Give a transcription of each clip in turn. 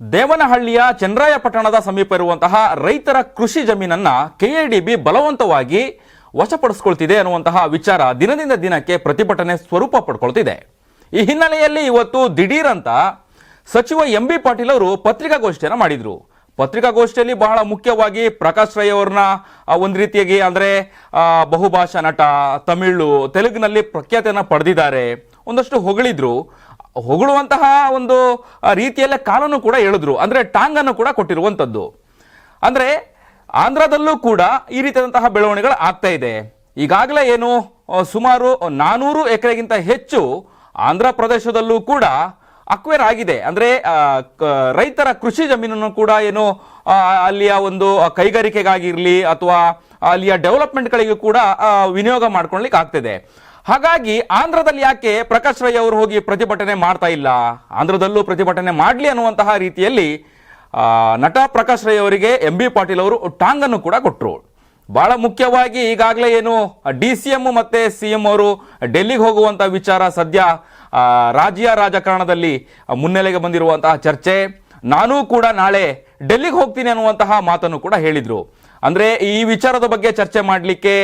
ದೇವನಹಳ್ಳಿಯ ಚಂದ್ರಾಯಪಟ್ಟಣದ ಸಮೀಪ ಇರುವಂತಹ ರೈತರ ಕೃಷಿ ಜಮೀನನ್ನ ಕೆಎಡಿಬಿ ಬಲವಂತವಾಗಿ ವಶಪಡಿಸಿಕೊಳ್ತಿದೆ ಅನ್ನುವಂತಹ ವಿಚಾರ ದಿನದಿಂದ ದಿನಕ್ಕೆ ಪ್ರತಿಭಟನೆ ಸ್ವರೂಪ ಪಡ್ಕೊಳ್ತಿದೆ. ಈ ಹಿನ್ನೆಲೆಯಲ್ಲಿ ಇವತ್ತು ದಿಢೀರಂತ ಸಚಿವ ಎಂ ಬಿ ಪಾಟೀಲ್ ಅವರು ಪತ್ರಿಕಾಗೋಷ್ಠಿಯನ್ನು ಮಾಡಿದರು. ಪತ್ರಿಕಾಗೋಷ್ಠಿಯಲ್ಲಿ ಬಹಳ ಮುಖ್ಯವಾಗಿ ಪ್ರಕಾಶ್ ರೈ ಅವ್ರನ್ನ ಒಂದು ರೀತಿಯಾಗಿ ಅಂದರೆ ಬಹುಭಾಷಾ ನಟ, ತಮಿಳು, ತೆಲುಗಿನಲ್ಲಿ ಪ್ರಖ್ಯಾತಿಯನ್ನು ಪಡೆದಿದ್ದಾರೆ. ಒಂದಷ್ಟು ಹೊಗಳಿದ್ರು. ಹೊಗಳುವಂತಹ ಒಂದು ರೀತಿಯಲ್ಲೇ ಕಾಲನ್ನು ಕೂಡ ಹೇಳಿದ್ರು. ಅಂದರೆ ಟಾಂಗನ್ನು ಕೂಡ ಕೊಟ್ಟಿರುವಂಥದ್ದು. ಅಂದರೆ ಆಂಧ್ರದಲ್ಲೂ ಕೂಡ ಈ ರೀತಿಯಾದಂತಹ ಬೆಳವಣಿಗೆಗಳು ಆಗ್ತಾ ಇದೆ. ಈಗಾಗಲೇ ಏನು ಸುಮಾರು ನಾನೂರು ಎಕರೆಗಿಂತ ಹೆಚ್ಚು ಆಂಧ್ರ ಪ್ರದೇಶದಲ್ಲೂ ಕೂಡ ಅಕ್ವೇರ್ ಆಗಿದೆ. ಅಂದರೆ ರೈತರ ಕೃಷಿ ಜಮೀನನ್ನು ಕೂಡ ಏನು ಅಲ್ಲಿಯ ಒಂದು ಕೈಗಾರಿಕೆಗಾಗಿರಲಿ ಅಥವಾ ಅಲ್ಲಿಯ ಡೆವಲಪ್ಮೆಂಟ್ಗಳಿಗೂ ಕೂಡ ವಿನಿಯೋಗ ಮಾಡ್ಕೊಳ್ಲಿಕ್ಕೆ ಆಗ್ತಿದೆ. ಹಾಗಾಗಿ ಆಂಧ್ರದಲ್ಲಿ ಯಾಕೆ ಪ್ರಕಾಶ್ ರೈ ಅವರು ಹೋಗಿ ಪ್ರತಿಭಟನೆ ಮಾಡ್ತಾ ಇಲ್ಲ? ಆಂಧ್ರದಲ್ಲೂ ಪ್ರತಿಭಟನೆ ಮಾಡಲಿ ಅನ್ನುವಂತಹ ರೀತಿಯಲ್ಲಿ ನಟ ಪ್ರಕಾಶ್ ರೈ ಅವರಿಗೆ ಎಂ ಬಿ ಪಾಟೀಲ್ ಅವರು ಟಾಂಗನ್ನು ಕೂಡ ಕೊಟ್ಟರು ಬಹಳ ಮುಖ್ಯವಾಗಿ ಈಗಾಗಲೇ ಏನು, ಡಿ ಸಿ ಎಂ ಮತ್ತೆ ಸಿ ಎಂ ಅವರು ಡೆಲ್ಲಿಗೆ ಹೋಗುವಂಥ ವಿಚಾರ ಸದ್ಯ ರಾಜ್ಯ ರಾಜಕಾರಣದಲ್ಲಿ ಮುನ್ನೆಲೆಗೆ ಬಂದಿರುವಂತಹ ಚರ್ಚೆ. ನಾನೂ ಕೂಡ ನಾಳೆ ಡೆಲ್ಲಿಗೆ ಹೋಗ್ತೀನಿ ಅನ್ನುವಂತಹ ಮಾತನ್ನು ಕೂಡ ಹೇಳಿದ್ರು. ಅಂದ್ರೆ ಈ ವಿಚಾರದ ಬಗ್ಗೆ ಚರ್ಚೆ ಮಾಡಲಿಕ್ಕೆ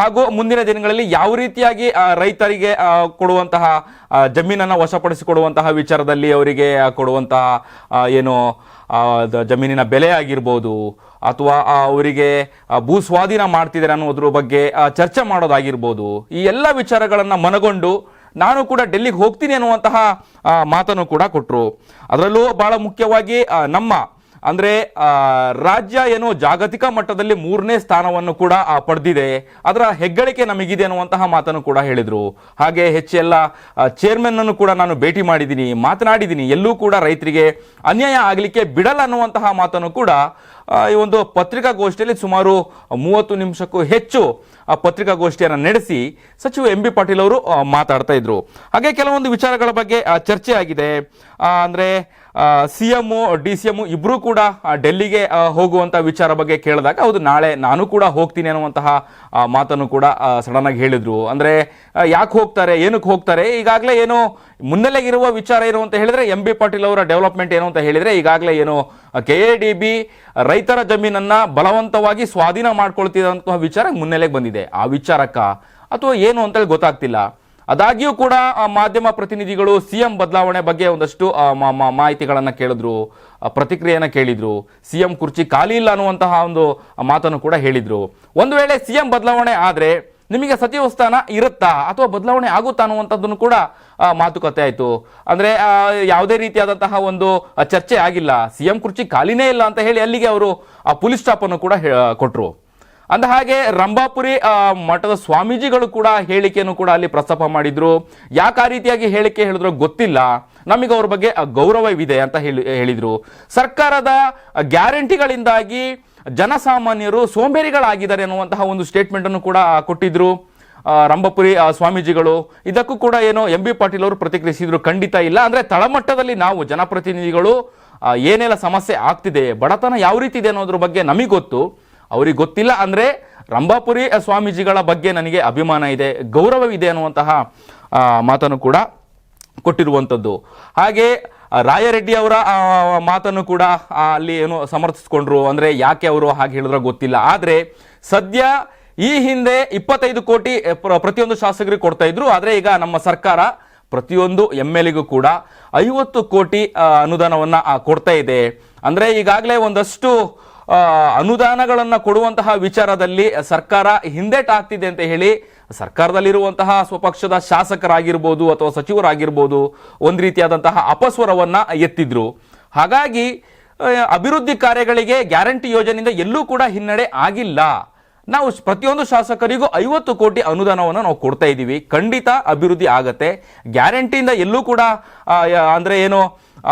ಹಾಗೂ ಮುಂದಿನ ದಿನಗಳಲ್ಲಿ ಯಾವ ರೀತಿಯಾಗಿ ರೈತರಿಗೆ ಕೊಡುವಂತಹ ಜಮೀನನ್ನು ವಶಪಡಿಸಿಕೊಡುವಂತಹ ವಿಚಾರದಲ್ಲಿ ಅವರಿಗೆ ಕೊಡುವಂತಹ ಏನು ಜಮೀನಿನ ಬೆಲೆ ಆಗಿರ್ಬೋದು, ಅಥವಾ ಅವರಿಗೆ ಭೂ ಸ್ವಾಧೀನ ಮಾಡ್ತಿದ್ದಾರೆ ಅನ್ನೋದ್ರ ಬಗ್ಗೆ ಚರ್ಚೆ ಮಾಡೋದಾಗಿರ್ಬೋದು, ಈ ಎಲ್ಲ ವಿಚಾರಗಳನ್ನು ಮನಗೊಂಡು ನಾನು ಕೂಡ ಡೆಲ್ಲಿಗೆ ಹೋಗ್ತೀನಿ ಅನ್ನುವಂತಹ ಮಾತನ್ನು ಕೂಡ ಕೊಟ್ಟರು ಅದರಲ್ಲೂ ಬಹಳ ಮುಖ್ಯವಾಗಿ ನಮ್ಮ ಅಂದ್ರೆ ರಾಜ್ಯ ಏನು ಜಾಗತಿಕ ಮಟ್ಟದಲ್ಲಿ ಮೂರನೇ ಸ್ಥಾನವನ್ನು ಕೂಡ ಪಡೆದಿದೆ. ಅದರ ಹೆಗ್ಗಳಿಕೆ ನಮಗಿದೆ ಅನ್ನುವಂತಹ ಮಾತನ್ನು ಕೂಡ ಹೇಳಿದರು. ಹಾಗೆ ಹೆಚ್ಚೆಲ್ಲ ಚೇರ್ಮನ್ ಅನ್ನು ಕೂಡ ನಾನು ಭೇಟಿ ಮಾಡಿದ್ದೀನಿ, ಮಾತನಾಡಿದ್ದೀನಿ. ಎಲ್ಲೂ ಕೂಡ ರೈತರಿಗೆ ಅನ್ಯಾಯ ಆಗಲಿಕ್ಕೆ ಬಿಡಲ್ಲ ಅನ್ನುವಂತಹ ಮಾತನ್ನು ಕೂಡ ಈ ಒಂದು ಪತ್ರಿಕಾಗೋಷ್ಠಿಯಲ್ಲಿ ಸುಮಾರು ಮೂವತ್ತು ನಿಮಿಷಕ್ಕೂ ಹೆಚ್ಚು, ಆ, ಪತ್ರಿಕಾಗೋಷ್ಠಿಯನ್ನು ನಡೆಸಿ ಸಚಿವ ಎಂ ಬಿ ಪಾಟೀಲ್ ಅವರು ಮಾತಾಡ್ತಾ ಇದ್ರು. ಹಾಗೆ ಕೆಲವೊಂದು ವಿಚಾರಗಳ ಬಗ್ಗೆ ಚರ್ಚೆ ಆಗಿದೆ. ಅಂದ್ರೆ C M D C M ಇಬ್ಬರೂ ಕೂಡ ಡೆಲ್ಲಿಗೆ ಹೋಗುವಂಥ ವಿಚಾರ ಬಗ್ಗೆ ಕೇಳಿದಾಗ, ಹೌದು, ನಾಳೆ ನಾನು ಕೂಡ ಹೋಗ್ತೀನಿ ಅನ್ನುವಂತಹ ಮಾತನ್ನು ಕೂಡ ಸಡನ್ ಆಗಿ ಹೇಳಿದ್ರು. ಅಂದ್ರೆ ಯಾಕೆ ಹೋಗ್ತಾರೆ ಏನಕ್ಕೆ ಹೋಗ್ತಾರೆ, ಈಗಾಗಲೇ ಏನು ಮುನ್ನೆಲೆಗಿರುವ ವಿಚಾರ ಏನು ಅಂತ ಹೇಳಿದ್ರೆ, ಎಂ ಬಿ ಪಾಟೀಲ್ ಅವರ ಡೆವಲಪ್ಮೆಂಟ್ ಏನು ಅಂತ ಹೇಳಿದ್ರೆ, ಈಗಾಗಲೇ ಏನು ಕೆ ಎ ಡಿ ಬಿ ರೈತರ ಜಮೀನನ್ನ ಬಲವಂತವಾಗಿ ಸ್ವಾಧೀನ ಮಾಡ್ಕೊಳ್ತಿದ್ದಂತಹ ವಿಚಾರ ಮುನ್ನೆಲೆಗೆ ಬಂದಿದೆ. ಆ ವಿಚಾರಕ್ಕ, ಅಥವಾ ಏನು ಅಂತೇಳಿ ಗೊತ್ತಾಗ್ತಿಲ್ಲ. ಅದಾಗಿಯೂ ಕೂಡ ಮಾಧ್ಯಮ ಪ್ರತಿನಿಧಿಗಳು ಸಿಎಂ ಬದಲಾವಣೆ ಬಗ್ಗೆ ಒಂದಷ್ಟು ಮಾಹಿತಿಗಳನ್ನು ಕೇಳಿದ್ರು ಪ್ರತಿಕ್ರಿಯೆಯನ್ನು ಕೇಳಿದ್ರು. ಸಿಎಂ ಕುರ್ಚಿ ಖಾಲಿ ಇಲ್ಲ ಅನ್ನುವಂತಹ ಒಂದು ಮಾತನ್ನು ಕೂಡ ಹೇಳಿದ್ರು. ಒಂದು ವೇಳೆ ಸಿಎಂ ಬದಲಾವಣೆ ಆದರೆ ನಿಮಗೆ ಸಚಿವ ಸ್ಥಾನ ಇರುತ್ತಾ ಅಥವಾ ಬದಲಾವಣೆ ಆಗುತ್ತಾ ಅನ್ನುವಂಥದ್ದನ್ನು ಕೂಡ ಮಾತುಕತೆ ಆಯಿತು. ಅಂದರೆ ಯಾವುದೇ ರೀತಿಯಾದಂತಹ ಒಂದು ಚರ್ಚೆ ಆಗಿಲ್ಲ. ಸಿಎಂ ಕುರ್ಚಿ ಖಾಲಿನೇ ಇಲ್ಲ ಅಂತ ಹೇಳಿ ಅಲ್ಲಿಗೆ ಅವರು, ಆ, ಪೊಲೀಸ್ ಸ್ಟಾಪನ್ನು ಕೂಡ ಕೊಟ್ಟರು ಅಂದ ಹಾಗೆ ರಂಭಾಪುರಿ ಮಠದ ಸ್ವಾಮೀಜಿಗಳು ಕೂಡ ಹೇಳಿಕೆಯನ್ನು ಕೂಡ ಅಲ್ಲಿ ಪ್ರಸ್ತಾಪ ಮಾಡಿದ್ರು. ಯಾಕೆ ಆ ರೀತಿಯಾಗಿ ಹೇಳಿಕೆ ಹೇಳಿದ್ರು ಗೊತ್ತಿಲ್ಲ. ನಮಗೆ ಅವ್ರ ಬಗ್ಗೆ ಗೌರವವಿದೆ ಅಂತ ಹೇಳಿ, ಹೇಳಿದ್ರು. ಸರ್ಕಾರದ ಗ್ಯಾರಂಟಿಗಳಿಂದಾಗಿ ಜನಸಾಮಾನ್ಯರು ಸೋಂಬೇರಿಗಳಾಗಿದ್ದಾರೆ ಅನ್ನುವಂತಹ ಒಂದು ಸ್ಟೇಟ್ಮೆಂಟ್ ಅನ್ನು ಕೂಡ ಕೊಟ್ಟಿದ್ರು ರಂಭಪುರಿ ಸ್ವಾಮೀಜಿಗಳು. ಇದಕ್ಕೂ ಕೂಡ ಏನು ಎಂ ಬಿ ಪಾಟೀಲ್ ಅವರು ಪ್ರತಿಕ್ರಿಯಿಸಿದ್ರು. ಖಂಡಿತ ಇಲ್ಲ. ಅಂದ್ರೆ ತಳಮಟ್ಟದಲ್ಲಿ ನಾವು ಜನಪ್ರತಿನಿಧಿಗಳು ಏನೆಲ್ಲ ಸಮಸ್ಯೆ ಆಗ್ತಿದೆ, ಬಡತನ ಯಾವ ರೀತಿ ಇದೆ ಅನ್ನೋದ್ರ ಬಗ್ಗೆ ನಮಗೆ ಗೊತ್ತು. ಅವ್ರಿಗೆ ಗೊತ್ತಿಲ್ಲ ಅಂದರೆ ರಂಭಾಪುರಿ ಸ್ವಾಮೀಜಿಗಳ ಬಗ್ಗೆ ನನಗೆ ಅಭಿಮಾನ ಇದೆ ಗೌರವವಿದೆ ಅನ್ನುವಂತಹ ಮಾತನ್ನು ಕೂಡ ಕೊಟ್ಟಿರುವಂಥದ್ದು. ಹಾಗೆ ರಾಯರೆಡ್ಡಿ ಅವರ ಮಾತನ್ನು ಕೂಡ ಅಲ್ಲಿ ಏನು ಸಮರ್ಥಿಸ್ಕೊಂಡ್ರು ಅಂದರೆ ಯಾಕೆ ಅವರು ಹಾಗೆ ಹೇಳಿದ್ರೆ ಗೊತ್ತಿಲ್ಲ. ಆದರೆ, ಸದ್ಯ ಈ ಹಿಂದೆ ಇಪ್ಪತ್ತೈದು ಕೋಟಿ ಪ್ರತಿಯೊಂದು ಶಾಸಕರಿಗೆ ಕೊಡ್ತಾ ಇದ್ರು. ಆದರೆ ಈಗ ನಮ್ಮ ಸರ್ಕಾರ ಪ್ರತಿಯೊಂದು ಎಂ ಎಲ್ಗೂ ಕೂಡ ಐವತ್ತು ಕೋಟಿ ಅನುದಾನವನ್ನು ಕೊಡ್ತಾ ಇದೆ. ಅಂದರೆ ಈಗಾಗಲೇ ಒಂದಷ್ಟು ಅನುದಾನಗಳನ್ನ ಕೊಡುವಂತಹ ವಿಚಾರದಲ್ಲಿ ಸರ್ಕಾರ ಹಿಂದೇಟಾಗ್ತಿದೆ ಅಂತ ಹೇಳಿ ಸರ್ಕಾರದಲ್ಲಿರುವಂತಹ ಸ್ವಪಕ್ಷದ ಶಾಸಕರಾಗಿರ್ಬೋದು ಅಥವಾ ಸಚಿವರಾಗಿರ್ಬೋದು ಒಂದು ರೀತಿಯಾದಂತಹ ಅಪಸ್ವರವನ್ನು ಎತ್ತಿದ್ರು. ಹಾಗಾಗಿ ಅಭಿವೃದ್ಧಿ ಕಾರ್ಯಗಳಿಗೆ ಗ್ಯಾರಂಟಿ ಯೋಜನೆಯಿಂದ ಎಲ್ಲೂ ಕೂಡ ಹಿನ್ನಡೆ ಆಗಿಲ್ಲ. ನಾವು ಪ್ರತಿಯೊಂದು ಶಾಸಕರಿಗೂ ಐವತ್ತು ಕೋಟಿ ಅನುದಾನವನ್ನು ನಾವು ಕೊಡ್ತಾ ಇದ್ದೀವಿ ಖಂಡಿತ ಅಭಿವೃದ್ಧಿ ಆಗತ್ತೆ. ಗ್ಯಾರಂಟಿಯಿಂದ ಎಲ್ಲೂ ಕೂಡ ಅಂದರೆ ಏನು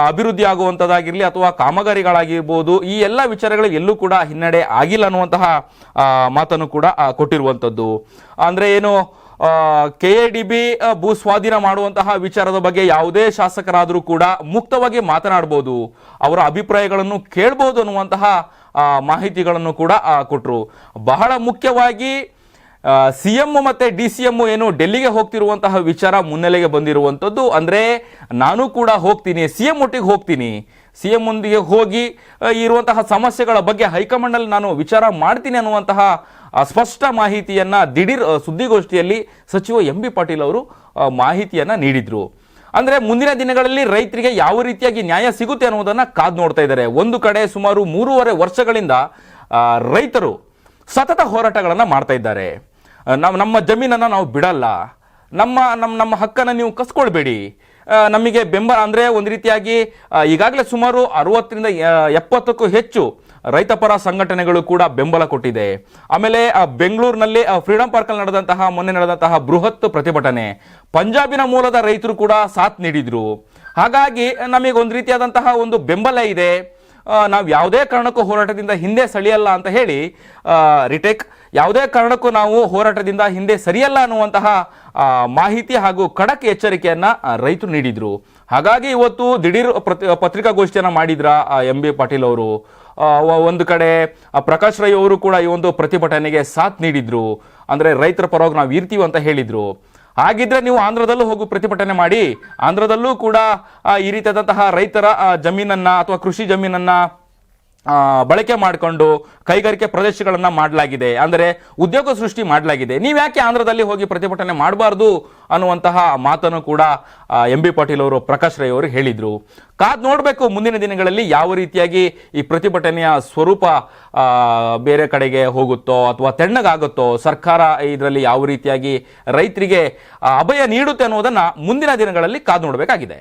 ಅಭಿವೃದ್ಧಿ ಆಗುವಂಥದ್ದಾಗಿರಲಿ ಅಥವಾ ಕಾಮಗಾರಿಗಳಾಗಿರ್ಬೋದು, ಈ ಎಲ್ಲ ವಿಚಾರಗಳಿಗೆ ಎಲ್ಲೂ ಕೂಡ ಹಿನ್ನಡೆ ಆಗಿಲ್ಲ ಅನ್ನುವಂತಹ ಮಾತನ್ನು ಕೂಡ ಕೊಟ್ಟಿರುವಂಥದ್ದು ಅಂದ್ರೆ ಏನು ಕೆ ಎ ಡಿ ಬಿ ಭೂ ಸ್ವಾಧೀನ ಮಾಡುವಂತಹ ವಿಚಾರದ ಬಗ್ಗೆ ಯಾವುದೇ ಶಾಸಕರಾದರೂ ಕೂಡ ಮುಕ್ತವಾಗಿ ಮಾತನಾಡಬಹುದು ಅವರ ಅಭಿಪ್ರಾಯಗಳನ್ನು ಕೇಳಬಹುದು ಅನ್ನುವಂತಹ ಮಾಹಿತಿಗಳನ್ನು ಕೂಡ ಕೊಟ್ಟರು ಬಹಳ ಮುಖ್ಯವಾಗಿ ಸಿ ಎಮ್ಮು ಮತ್ತೆ ಡಿ ಸಿ ಎಮ್ಮು ಏನು ಡೆಲ್ಲಿಗೆ ಹೋಗ್ತಿರುವಂತಹ ವಿಚಾರ ಮುನ್ನೆಲೆಗೆ ಬಂದಿರುವಂಥದ್ದು. ಅಂದರೆ ನಾನು ಕೂಡ ಹೋಗ್ತೀನಿ ಸಿ ಎಂ ಒಟ್ಟಿಗೆ ಹೋಗ್ತೀನಿ. ಸಿ ಎಂ ಒಂದಿಗೆ ಹೋಗಿ ಇರುವಂತಹ ಸಮಸ್ಯೆಗಳ ಬಗ್ಗೆ ಹೈಕಮಾಂಡಲ್ಲಿ ನಾನು ವಿಚಾರ ಮಾಡ್ತೀನಿ ಅನ್ನುವಂತಹ ಸ್ಪಷ್ಟ ಮಾಹಿತಿಯನ್ನು ದಿಢೀರ್ ಸುದ್ದಿಗೋಷ್ಠಿಯಲ್ಲಿ ಸಚಿವ ಎಂ ಬಿ ಪಾಟೀಲ್ ಅವರು ಮಾಹಿತಿಯನ್ನು ನೀಡಿದರು. ಅಂದ್ರೆ ಮುಂದಿನ ದಿನಗಳಲ್ಲಿ ರೈತರಿಗೆ ಯಾವ ರೀತಿಯಾಗಿ ನ್ಯಾಯ ಸಿಗುತ್ತೆ ಅನ್ನೋದನ್ನು ಕಾದು ನೋಡ್ತಾ ಇದ್ದಾರೆ. ಒಂದು ಕಡೆ ಸುಮಾರು ಮೂರುವರೆ ವರ್ಷಗಳಿಂದ ರೈತರು ಸತತ ಹೋರಾಟಗಳನ್ನು ಮಾಡ್ತಾ ಇದ್ದಾರೆ. ನಾವು ನಮ್ಮ ಜಮೀನನ್ನು ನಾವು ಬಿಡಲ್ಲ. ನಮ್ಮ ನಮ್ಮ ನಮ್ಮ ಹಕ್ಕನ್ನು ನೀವು ಕಸ್ಕೊಳ್ಬೇಡಿ. ನಮಗೆ ಬೆಂಬಲ ಅಂದರೆ ಒಂದು ರೀತಿಯಾಗಿ ಈಗಾಗಲೇ ಸುಮಾರು ಅರುವತ್ತರಿಂದ ಎಪ್ಪತ್ತಕ್ಕೂ ಹೆಚ್ಚು ರೈತಪರ ಸಂಘಟನೆಗಳು ಕೂಡ ಬೆಂಬಲ ಕೊಟ್ಟಿದೆ. ಆಮೇಲೆ ಬೆಂಗಳೂರಿನಲ್ಲಿ ಫ್ರೀಡಂ ಪಾರ್ಕಲ್ಲಿ ನಡೆದಂತಹ, ಮೊನ್ನೆ ನಡೆದಂತಹ ಬೃಹತ್ ಪ್ರತಿಭಟನೆ. ಪಂಜಾಬಿನ ಮೂಲದ ರೈತರು ಕೂಡ ಸಾಥ್ ನೀಡಿದರು. ಹಾಗಾಗಿ ನಮಗೆ ಒಂದು ರೀತಿಯಾದಂತಹ ಒಂದು ಬೆಂಬಲ ಇದೆ. ನಾವು ಯಾವುದೇ ಕಾರಣಕ್ಕೂ ಹೋರಾಟದಿಂದ ಹಿಂದೆ ಸಳಿಯಲ್ಲ ಅಂತ ಹೇಳಿ ರಿಟೇಕ್, ಯಾವುದೇ ಕಾರಣಕ್ಕೂ ನಾವು ಹೋರಾಟದಿಂದ ಹಿಂದೆ ಸರಿಯಲ್ಲ ಅನ್ನುವಂತಹ ಮಾಹಿತಿ ಹಾಗೂ ಖಡಕ್ ಎಚ್ಚರಿಕೆಯನ್ನು ರೈತರು ನೀಡಿದರು. ಹಾಗಾಗಿ ಇವತ್ತು ದಿಢೀರ್ ಪತ್ರಿಕಾಗೋಷ್ಠಿಯನ್ನ ಮಾಡಿದ್ರ ಎಂ ಬಿ ಪಾಟೀಲ್ ಅವರು? ಒಂದು ಕಡೆ ಪ್ರಕಾಶ್ ರೈ ಅವರು ಕೂಡ ಈ ಒಂದು ಪ್ರತಿಭಟನೆಗೆ ಸಾಥ್ ನೀಡಿದ್ರು. ಅಂದ್ರೆ ರೈತರ ಪರವಾಗಿ ನಾವು ಇರ್ತೀವಿ ಅಂತ ಹೇಳಿದ್ರು. ಹಾಗಿದ್ರೆ ನೀವು ಆಂಧ್ರದಲ್ಲೂ ಹೋಗಿ ಪ್ರತಿಭಟನೆ ಮಾಡಿ, ಆಂಧ್ರದಲ್ಲೂ ಕೂಡ ಈ ರೀತಿಯಾದಂತಹ ರೈತರ ಜಮೀನನ್ನ ಅಥವಾ ಕೃಷಿ ಜಮೀನನ್ನ ಬಳಕೆ ಮಾಡಿಕೊಂಡು ಕೈಗಾರಿಕೆ ಪ್ರದೇಶಗಳನ್ನು ಮಾಡಲಾಗಿದೆ. ಅಂದರೆ ಉದ್ಯೋಗ ಸೃಷ್ಟಿ ಮಾಡಲಾಗಿದೆ. ನೀವು ಯಾಕೆ ಆಂಧ್ರದಲ್ಲಿ ಹೋಗಿ ಪ್ರತಿಭಟನೆ ಮಾಡಬಾರ್ದು ಅನ್ನುವಂತಹ ಮಾತನ್ನು ಕೂಡ ಎಂ ಬಿ ಪಾಟೀಲ್ ಅವರು, ಪ್ರಕಾಶ್ ರೈ ಅವರು ಹೇಳಿದರು. ಕಾದ್ ನೋಡಬೇಕು ಮುಂದಿನ ದಿನಗಳಲ್ಲಿ ಯಾವ ರೀತಿಯಾಗಿ ಈ ಪ್ರತಿಭಟನೆಯ ಸ್ವರೂಪ ಬೇರೆ ಕಡೆಗೆ ಹೋಗುತ್ತೋ ಅಥವಾ ತೆಣ್ಣಗಾಗುತ್ತೋ, ಸರ್ಕಾರ ಇದರಲ್ಲಿ ಯಾವ ರೀತಿಯಾಗಿ ರೈತರಿಗೆ ಅಭಯ ನೀಡುತ್ತೆ ಅನ್ನೋದನ್ನು ಮುಂದಿನ ದಿನಗಳಲ್ಲಿ ಕಾದ್ ನೋಡಬೇಕಾಗಿದೆ.